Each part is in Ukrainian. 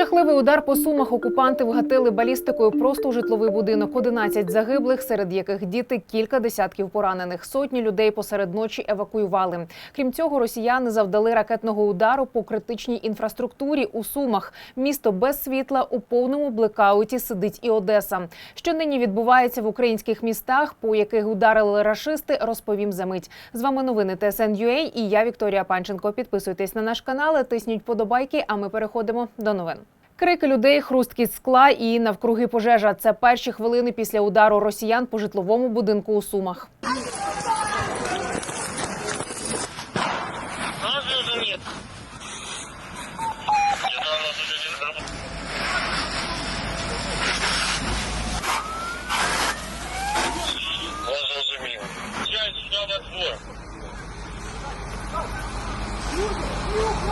Жахливий удар по сумах окупанти вгатили балістикою просто у житловий будинок. 11 загиблих, серед яких діти, кілька десятків поранених. Сотні людей посеред ночі евакуювали. Крім цього, росіяни завдали ракетного удару по критичній інфраструктурі у Сумах. Місто без світла у повному блекауті сидить і Одеса. Що нині відбувається в українських містах, по яких ударили рашисти, розповім за мить. З вами новини ТСН.UA і я Вікторія Панченко. Підписуйтесь на наш канал, тисніть подобайки. А ми переходимо до новин. Крики людей, хрусткіт скла і навкруги пожежа. Це перші хвилини після удару росіян по житловому будинку у Сумах.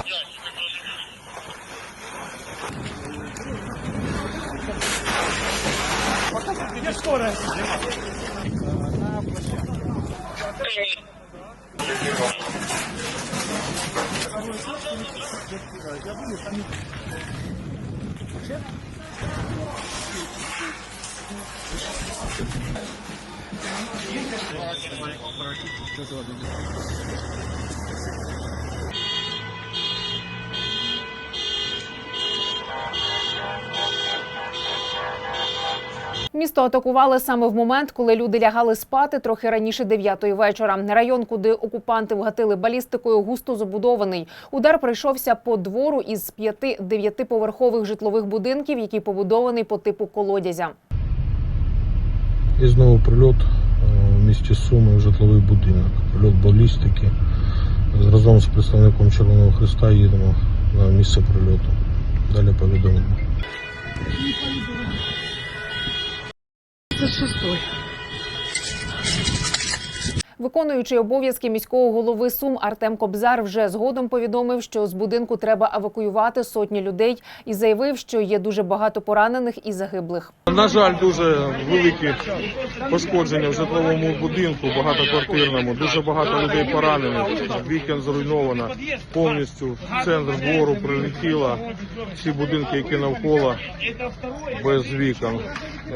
Я Что-то вот Місто атакували саме в момент, коли люди лягали спати трохи раніше 9-ї вечора. Район, куди окупанти вгатили балістикою, густо забудований. Удар прийшовся по двору із п'яти дев'ятиповерхових житлових будинків, який побудований по типу колодязя. І знову прильот е, в місті Суми в житловий будинок. Прильот балістики. Разом з представником Червоного Христа їдемо на місце прильоту. Далі повідомимо. se assustou. Виконуючий обов'язки міського голови Сум Артем Кобзар вже згодом повідомив, що з будинку треба евакуювати сотні людей і заявив, що є дуже багато поранених і загиблих. На жаль, дуже великі пошкодження в житловому будинку, багатоквартирному. Дуже багато людей поранених. Вікон зруйновано. Повністю центр двору прилетіло. Всі будинки, які навколо, без вікон.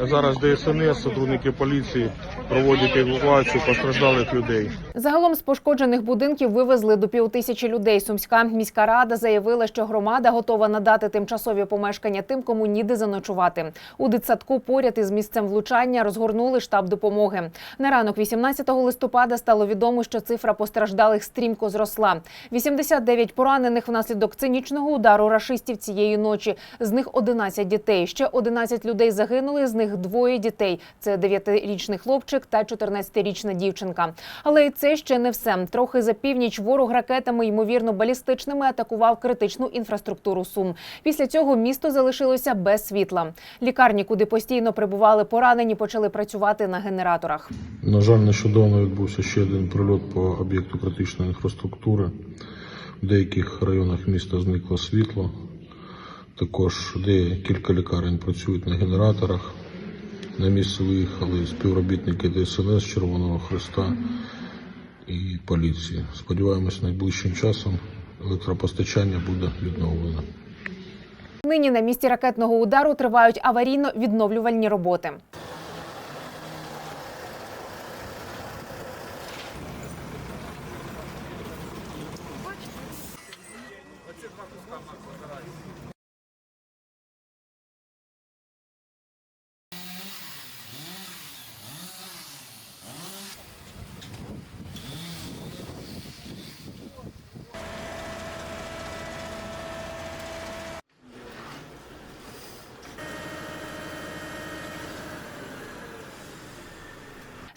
Зараз ДСНС, сотрудники поліції проводять евакуацію постраждалих людей. Загалом з пошкоджених будинків вивезли до півтисячі людей. Сумська міська рада заявила, що громада готова надати тимчасові помешкання тим, кому ніде заночувати. У дитсадку поряд із місцем влучання розгорнули штаб допомоги. На ранок 18 листопада стало відомо, що цифра постраждалих стрімко зросла. 89 поранених внаслідок цинічного удару рашистів цієї ночі. З них 11 дітей. Ще 11 людей загинули. З них двоє дітей. Це 9-річний хлопчик та 14-річна дівчинка. Але і це ще не все. Трохи за північ ворог ракетами, ймовірно, балістичними атакував критичну інфраструктуру Сум. Після цього місто залишилося без світла. Лікарні, куди постійно прибували поранені, почали працювати на генераторах. На жаль, нещодавно відбувся ще один прильот по об'єкту критичної інфраструктури. В деяких районах міста зникло світло. Також де кілька лікарень працюють на генераторах. На місце виїхали співробітники ДСНС Червоного Христа і поліції. Сподіваємось, найближчим часом електропостачання буде відновлено. Нині на місці ракетного удару тривають аварійно-відновлювальні роботи.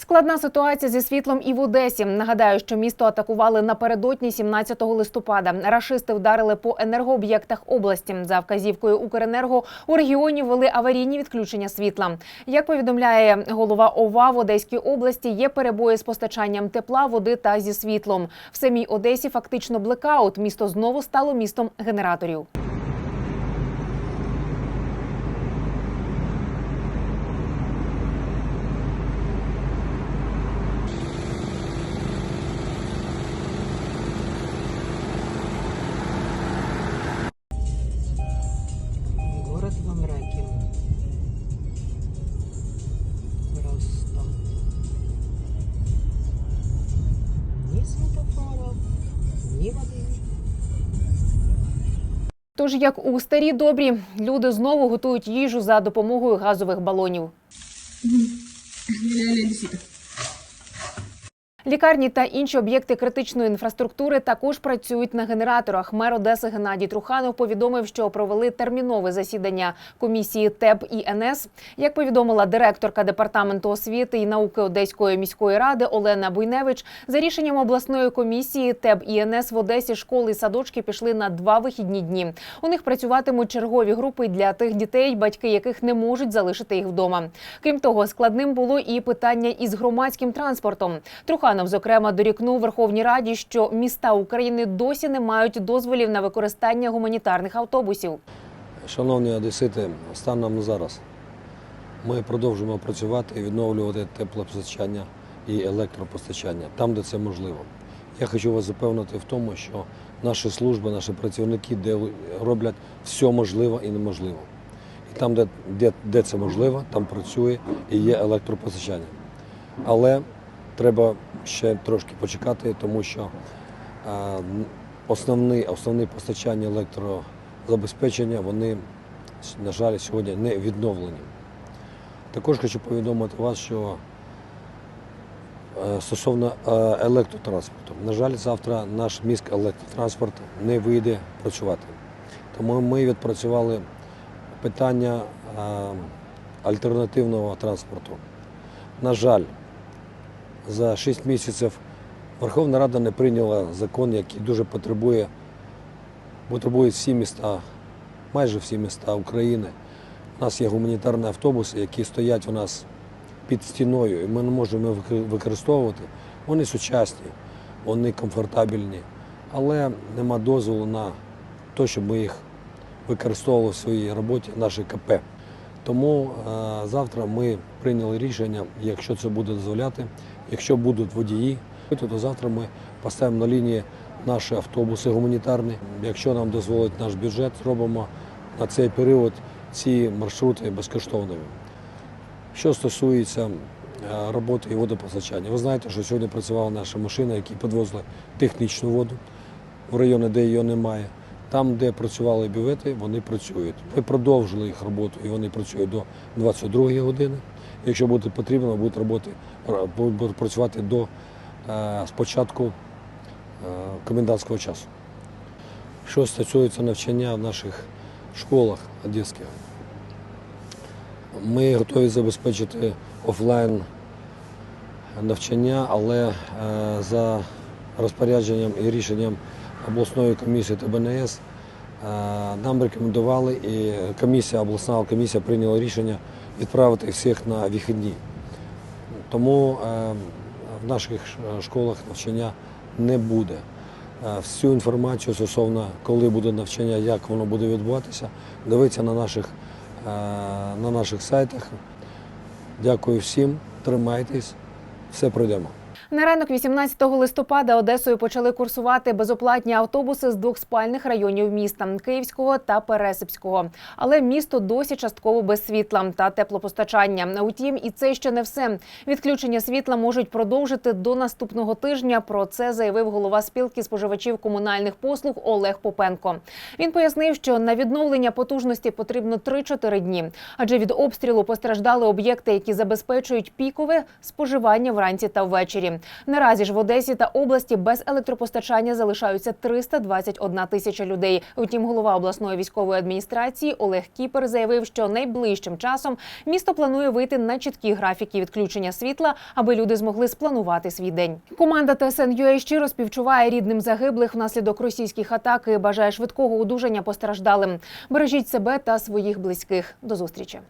Складна ситуація зі світлом і в Одесі. Нагадаю, що місто атакували напередодні 17 листопада. Рашисти вдарили по енергооб'єктах області. За вказівкою Укренерго у регіоні ввели аварійні відключення світла. Як повідомляє голова ОВА в Одеській області, є перебої з постачанням тепла, води та зі світлом. В самій Одесі фактично блекаут. Місто знову стало містом генераторів. Тож, як у старі добрі, люди знову готують їжу за допомогою газових балонів. Лікарні та інші об'єкти критичної інфраструктури також працюють на генераторах. Мер Одеси Геннадій Труханов повідомив, що провели термінове засідання комісії ТЕБ і НС. Як повідомила директорка департаменту освіти і науки Одеської міської ради Олена Буйневич, за рішенням обласної комісії ТЕБ і НС в Одесі школи і садочки пішли на два вихідні дні. У них працюватимуть чергові групи для тих дітей, батьки яких не можуть залишити їх вдома. Крім того, складним було і питання із громадським транспортом. Труханов, зокрема, дорікнув Верховній Раді, що міста України досі не мають дозволів на використання гуманітарних автобусів. Шановні одесити, станом на зараз ми продовжуємо працювати і відновлювати теплопостачання і електропостачання там, де це можливо. Я хочу вас запевнити в тому, що наші служби, наші працівники роблять все можливе і неможливе. І там, де, де, де це можливо, там працює і є електропостачання. Але треба ще трошки почекати, тому що е, основні, основні постачання електрозабезпечення, вони, на жаль, сьогодні не відновлені. Також хочу повідомити вас, що е, стосовно е, електротранспорту, на жаль, завтра наш міський електротранспорт не вийде працювати. Тому ми відпрацювали питання альтернативного транспорту. На жаль, за 6 місяців Верховна Рада не прийняла закон, який дуже потребує, потребують всі міста, майже всі міста України. У нас є гуманітарні автобуси, які стоять у нас під стіною, і ми не можемо їх використовувати. Вони сучасні, вони комфортабельні, але нема дозволу на те, щоб ми їх використовували в своїй роботі, нашій КП. Тому е, завтра ми прийняли рішення, якщо це буде дозволяти, якщо будуть водії, то завтра ми поставимо на лінії наші автобуси гуманітарні. Якщо нам дозволить наш бюджет, зробимо на цей період ці маршрути безкоштовними. Що стосується е, роботи і водопостачання, ви знаєте, що сьогодні працювала наша машина, які підвозили технічну воду в райони, де її немає. Там, де працювали бювети, вони працюють. Ми продовжили їх роботу і вони працюють до 22 години. Якщо буде потрібно, будуть роботи, будуть працювати до е, спочатку е, комендантського часу. Що стосується навчання в наших школах одеських, ми готові забезпечити офлайн навчання, але е, за розпорядженням і рішенням обласної комісії ТБНС нам рекомендували, і комісія, обласна комісія прийняла рішення відправити всіх на вихідні. Тому е, в наших школах навчання не буде. Е, Всю інформацію стосовно, коли буде навчання, як воно буде відбуватися, дивіться на наших, е, на наших сайтах. Дякую всім, тримайтесь, все пройдемо. На ранок 18 листопада Одесою почали курсувати безоплатні автобуси з двох спальних районів міста Київського та Пересипського. Але місто досі частково без світла та теплопостачання. Утім, і це ще не все. Відключення світла можуть продовжити до наступного тижня. Про це заявив голова спілки споживачів комунальних послуг Олег Попенко. Він пояснив, що на відновлення потужності потрібно 3-4 дні, адже від обстрілу постраждали об'єкти, які забезпечують пікове споживання вранці та ввечері. Наразі ж в Одесі та області без електропостачання залишаються 321 тисяча людей. Утім, голова обласної військової адміністрації Олег Кіпер заявив, що найближчим часом місто планує вийти на чіткі графіки відключення світла, аби люди змогли спланувати свій день. Команда ТСН щиро співчуває рідним загиблих внаслідок російських атак і бажає швидкого одужання постраждалим. Бережіть себе та своїх близьких. До зустрічі.